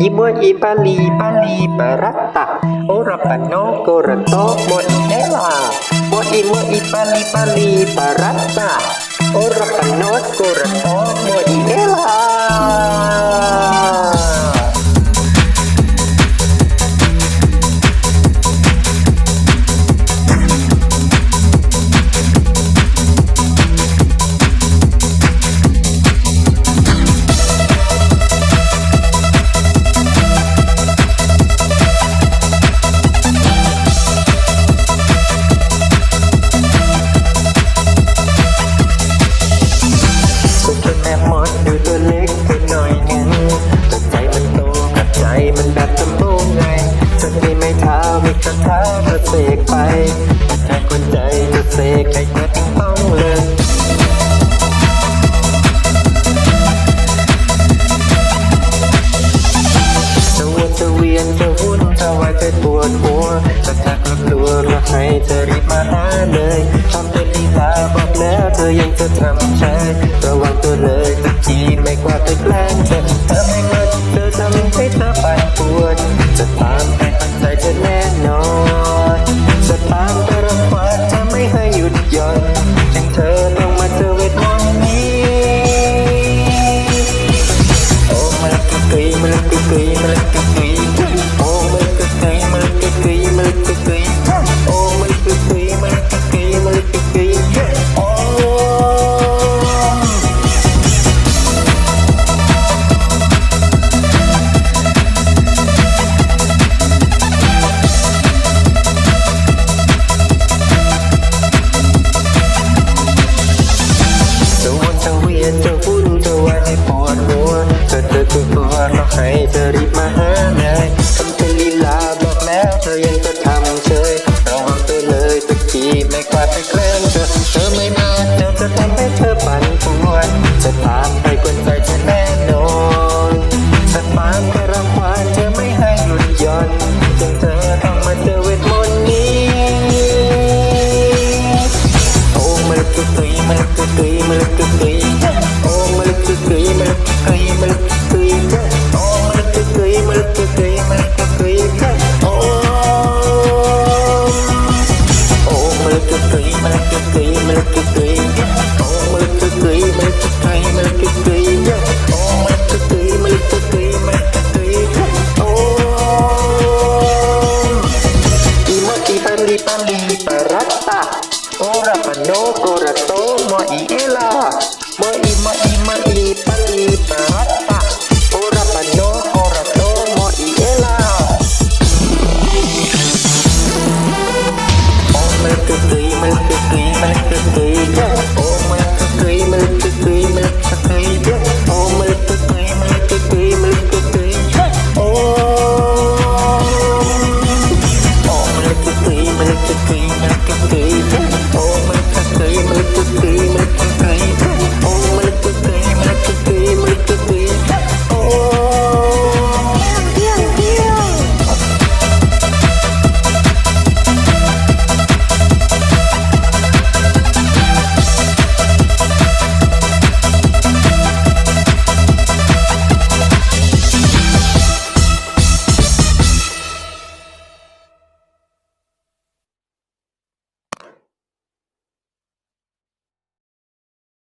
Ibo ibali bali barata. Ora pano koreto modela Mo imo ibali bali barata. Ora pano koreto modela เสกไปแค่คนใจจะเสกให้เธอต้องเลยจะวนจะเวียนจะวุ่นจะวายจะปวดหัวจะทักก็กลัวก็ให้เธอรีบมาหาเลยทำเป็นลีลาบอกแล้วเธอยังจะทำใช่ระวังตัวเลยตะกี้ไม่กว่าไปแกล้งเธอเธอ ให้ปวดหัวจะเธอตัวตัวก็ให้เธอรีบมาหาเลย pamliparata ora pano korato mo iela mo i mo i